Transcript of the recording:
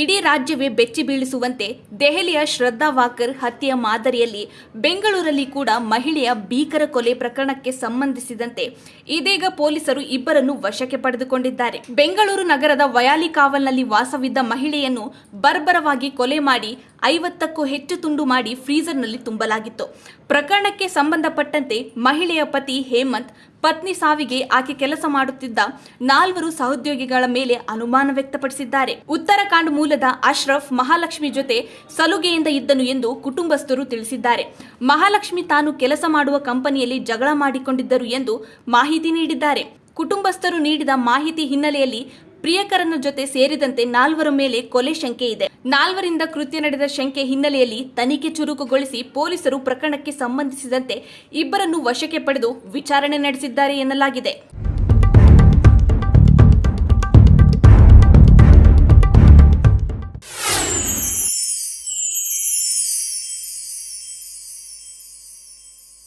ಇಡೀ ರಾಜ್ಯವೇ ಬೆಚ್ಚಿ ಬೀಳಿಸುವಂತೆ ದೆಹಲಿಯ ಶ್ರದ್ಧಾ ವಾಕರ್ ಹತ್ಯೆಯ ಮಾದರಿಯಲ್ಲಿ ಬೆಂಗಳೂರಲ್ಲಿ ಕೂಡ ಮಹಿಳೆಯ ಭೀಕರ ಕೊಲೆ ಪ್ರಕರಣಕ್ಕೆ ಸಂಬಂಧಿಸಿದಂತೆ ಇದೀಗ ಪೊಲೀಸರು ಇಬ್ಬರನ್ನು ವಶಕ್ಕೆ ಪಡೆದುಕೊಂಡಿದ್ದಾರೆ. ಬೆಂಗಳೂರು ನಗರದ ವಯಾಲಿ ಕಾವಲ್ನಲ್ಲಿ ವಾಸವಿದ್ದ ಮಹಿಳೆಯನ್ನು ಬರ್ಬರವಾಗಿ ಕೊಲೆ ಮಾಡಿ ಐವತ್ತಕ್ಕೂ ಹೆಚ್ಚು ತುಂಡು ಮಾಡಿ ಫ್ರೀಜರ್ನಲ್ಲಿ ತುಂಬಲಾಗಿತ್ತು. ಪ್ರಕರಣಕ್ಕೆ ಸಂಬಂಧಪಟ್ಟಂತೆ ಮಹಿಳೆಯ ಪತಿ ಹೇಮಂತ್ ಪತ್ನಿ ಸಾವಿಗೆ ಆಕೆ ಕೆಲಸ ಮಾಡುತ್ತಿದ್ದ ನಾಲ್ವರು ಸಹೋದ್ಯೋಗಿಗಳ ಮೇಲೆ ಅನುಮಾನ ವ್ಯಕ್ತಪಡಿಸಿದ್ದಾರೆ. ಉತ್ತರಾಖಂಡ್ ಮೂಲದ ಅಶ್ರಫ್ ಮಹಾಲಕ್ಷ್ಮಿ ಜೊತೆ ಸಲುಗೆಯಿಂದ ಇದ್ದನು ಎಂದು ಕುಟುಂಬಸ್ಥರು ತಿಳಿಸಿದ್ದಾರೆ. ಮಹಾಲಕ್ಷ್ಮಿ ತಾನು ಕೆಲಸ ಮಾಡುವ ಕಂಪನಿಯಲ್ಲಿ ಜಗಳ ಮಾಡಿಕೊಂಡಿದ್ದರು ಎಂದು ಮಾಹಿತಿ ನೀಡಿದ್ದಾರೆ. ಕುಟುಂಬಸ್ಥರು ನೀಡಿದ ಮಾಹಿತಿ ಹಿನ್ನೆಲೆಯಲ್ಲಿ ಪ್ರಿಯಕರನ ಜೊತೆ ಸೇರಿದಂತೆ ನಾಲ್ವರ ಮೇಲೆ ಕೊಲೆ ಶಂಕೆ ಇದೆ. ನಾಲ್ವರಿಂದ ಕೃತ್ಯ ನಡೆದ ಶಂಕೆ ಹಿನ್ನೆಲೆಯಲ್ಲಿ ತನಿಖೆ ಚುರುಕುಗೊಳಿಸಿ ಪೊಲೀಸರು ಪ್ರಕರಣಕ್ಕೆ ಸಂಬಂಧಿಸಿದಂತೆ ಇಬ್ಬರನ್ನು ವಶಕ್ಕೆ ಪಡೆದು ವಿಚಾರಣೆ ನಡೆಸಿದ್ದಾರೆ ಎನ್ನಲಾಗಿದೆ.